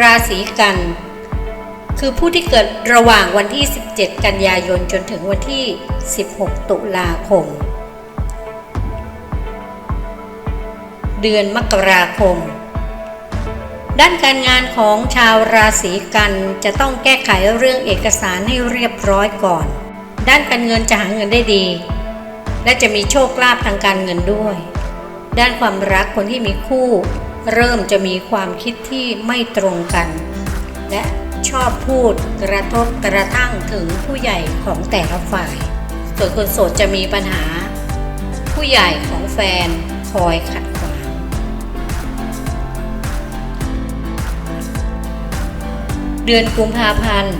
ราศีกัน คือผู้ที่เกิดระหว่างวันที่ 17 กันยายนจนถึงวันที่ 16 ตุลาคม เดือนมกราคม ด้านการงานของชาวราศีกันจะต้องแก้ไขเรื่องเอกสารให้เรียบร้อยก่อน ด้านการเงินจะหาเงินได้ดี และจะมีโชคลาภทางการเงินด้วย ด้านความรักคนที่มีคู่ เริ่มจะมีความคิดที่ไม่ตรงกัน และชอบพูดกระทบกระทั่งถึงผู้ใหญ่ของแต่ละฝ่าย ส่วนคนโสดจะมีปัญหา ผู้ใหญ่ของแฟนคอยขัดขวาง เดือนกุมภาพันธ์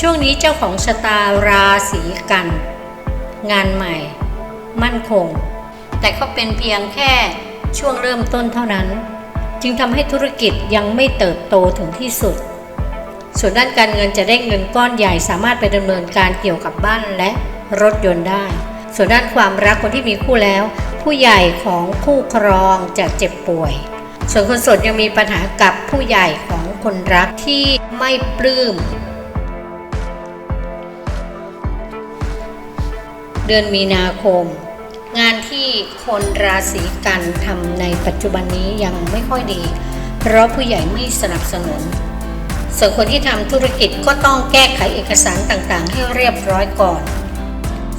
ช่วงนี้เจ้าของชะตาราศีกัน งานใหม่ มั่นคง แต่ก็เป็นเพียงแค่ ช่วงเริ่มต้นเท่านั้น จึงทำให้ธุรกิจยังไม่เติบโตถึงที่สุด ส่วนด้านการเงินจะได้เงินก้อนใหญ่สามารถไปดำเนินการเกี่ยวกับบ้านและรถยนต์ได้ ส่วนด้านความรักคนที่มีคู่แล้ว ผู้ใหญ่ของคู่ครองจะเจ็บป่วย ส่วนคนโสดยังมีปัญหากับผู้ใหญ่ของคนรักที่ไม่ปลื้มเดือนมีนาคม ที่คนราศีกันทำในปัจจุบันนี้ยังไม่ค่อยดี เพราะผู้ใหญ่ไม่สนับสนุน ส่วนคนที่ทำธุรกิจก็ต้องแก้ไขเอกสารต่างๆ ให้เรียบร้อยก่อน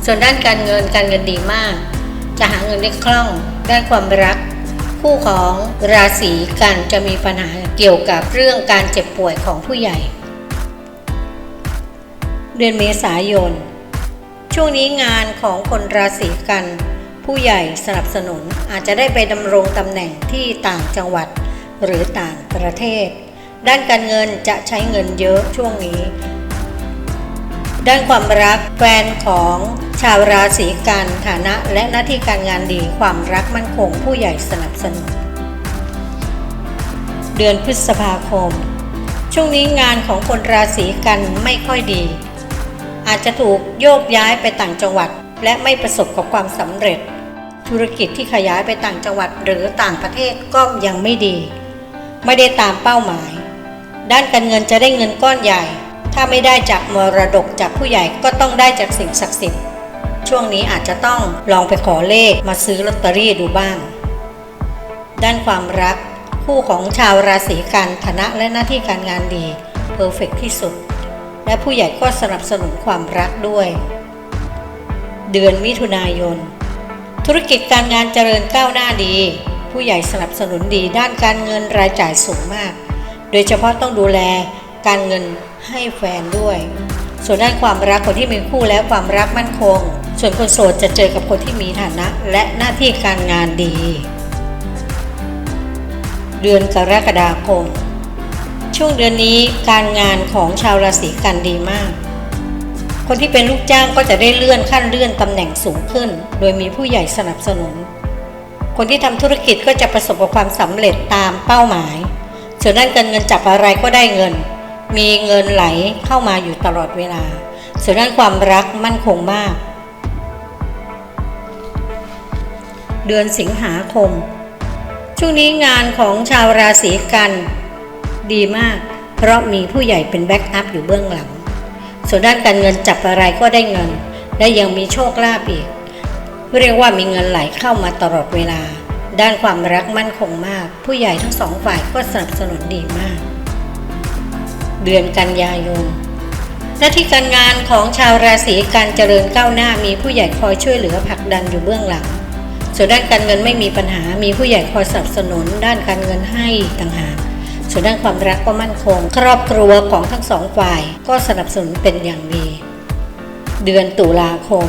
ส่วนด้านการเงินการเงินดีมาก จะหาเงินได้คล่องได้ความรัก คู่ของราศีกันจะมีปัญหาเกี่ยวกับเรื่องการเจ็บป่วยของผู้ใหญ่ เดือนเมษายนช่วงนี้งานของคนราศีกัน ผู้ใหญ่สนับสนุนอาจจะได้ไปดำรงตำแหน่งที่ต่างจังหวัด หรือต่างประเทศ ด้านการเงินจะใช้เงินเยอะช่วงนี้ ด้านความรักแฟนของชาวราศีกันฐานะและหน้าที่การงานดีความรักมั่นคงผู้ใหญ่สนับสนุน เดือนพฤษภาคม ช่วงนี้งานของคนราศีกันไม่ค่อยดี อาจจะถูกโยกย้ายไปต่างจังหวัด และไม่ประสบกับความสำเร็จ ธุรกิจที่ขยายไปต่างจังหวัดหรือต่างประเทศก็ยังไม่ดี ไม่ได้ตามเป้าหมาย ด้านการเงินจะได้เงินก้อนใหญ่ ถ้าไม่ได้จากมรดกจากผู้ใหญ่ก็ต้องได้จากสิ่งศักดิ์สิทธิ์ช่วงนี้อาจจะต้องลองไปขอเลขมาซื้อลอตเตอรี่ดูบ้าง ด้านความรัก คู่ของชาวราศีกันฐานะและหน้าที่การงานดีเพอร์เฟกที่สุด และผู้ใหญ่ก็สนับสนุนความรักด้วย เดือนมิถุนายน ธุรกิจการงานเจริญก้าวหน้าดี ผู้ใหญ่สนับสนุนดีด้านการเงินรายจ่ายสูงมาก โดยเฉพาะต้องดูแลการเงินให้แฟนด้วย ส่วนด้านความรักคนที่มีคู่แล้วความรักมั่นคง ส่วนคนโสดจะเจอกับคนที่มีฐานะ และหน้าที่การงานดี เดือนกรกฎาคม ช่วงเดือนนี้การงานของชาวราศีกันดีมาก คนที่เป็นลูกจ้างก็จะได้เลื่อนขั้นเลื่อนตำแหน่งสูงขึ้น โดยมีผู้ใหญ่สนับสนุน คนที่ทำธุรกิจก็จะประสบกับความสำเร็จตามเป้าหมาย ส่วนด้านการเงินจับอะไรก็ได้เงิน มีเงินไหลเข้ามาอยู่ตลอดเวลา ส่วนด้านความรักมั่นคงมาก เดือนสิงหาคม ช่วงนี้งานของชาวราศีกันดีมาก เพราะมีผู้ใหญ่เป็นแบ็กอัพอยู่เบื้องหลัง ส่วนด้านการเงินจับอะไรก็ได้เงิน และยังมีโชคลาภอีก เรียกว่ามีเงินไหลเข้ามาตลอดเวลา ด้านความรักมั่นคงมาก ผู้ใหญ่ทั้งสองฝ่ายก็สนับสนุนดีมาก เดือนกันยายนหน้าที่การงานของชาวราศีกันเจริญก้าวหน้ามีผู้ใหญ่คอยช่วยเหลือผลักดันอยู่เบื้องหลัง ส่วนด้านการเงินไม่มีปัญหามีผู้ใหญ่คอยสนับสนุนด้านการเงินให้ต่างหาก ส่วนด้านความรักก็มั่นคง ครอบครัวของทั้งสองฝ่ายก็สนับสนุนเป็นอย่างดี เดือนตุลาคม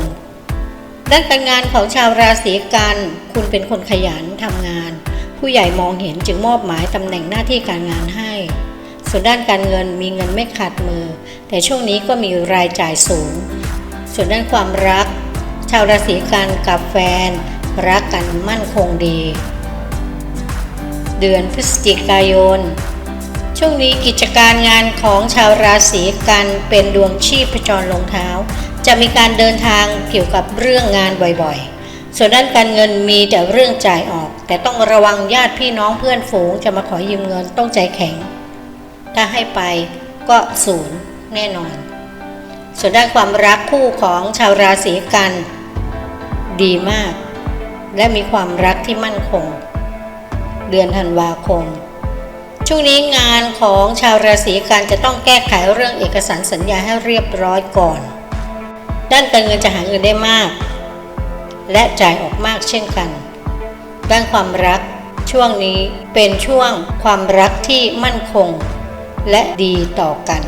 ด้านการงานของชาวราศีกัน คุณเป็นคนขยันทำงาน ผู้ใหญ่มองเห็นจึงมอบหมายตำแหน่งหน้าที่การงานให้ ส่วนด้านการเงินมีเงินไม่ขาดมือ แต่ช่วงนี้ก็มีรายจ่ายสูง ส่วนด้านความรัก ชาวราศีกันกับแฟน รักกันมั่นคงดี เดือนพฤศจิกายน ช่วงนี้กิจการงานของชาวราศีกันเป็นดวงชีพจรลงเท้า จะมีการเดินทางเกี่ยวกับเรื่องงานบ่อยๆ ส่วนด้านการเงินมีแต่เรื่องจ่ายออก แต่ต้องระวังญาติพี่น้องเพื่อนฝูงจะมาขอยืมเงินต้องใจแข็ง ถ้าให้ไปก็ศูนย์แน่นอน ส่วนด้านความรักคู่ของชาวราศีกัน ดีมาก และมีความรักที่มั่นคง เดือนธันวาคม ช่วงนี้งานของชาวราศีกันจะต้องแก้ไขเรื่องเอกสารสัญญาให้เรียบร้อยก่อน ด้านการเงินจะหาเงินได้มาก และจ่ายออกมากเช่นกัน ด้านความรักช่วงนี้เป็นช่วงความรักที่มั่นคง และดีต่อกัน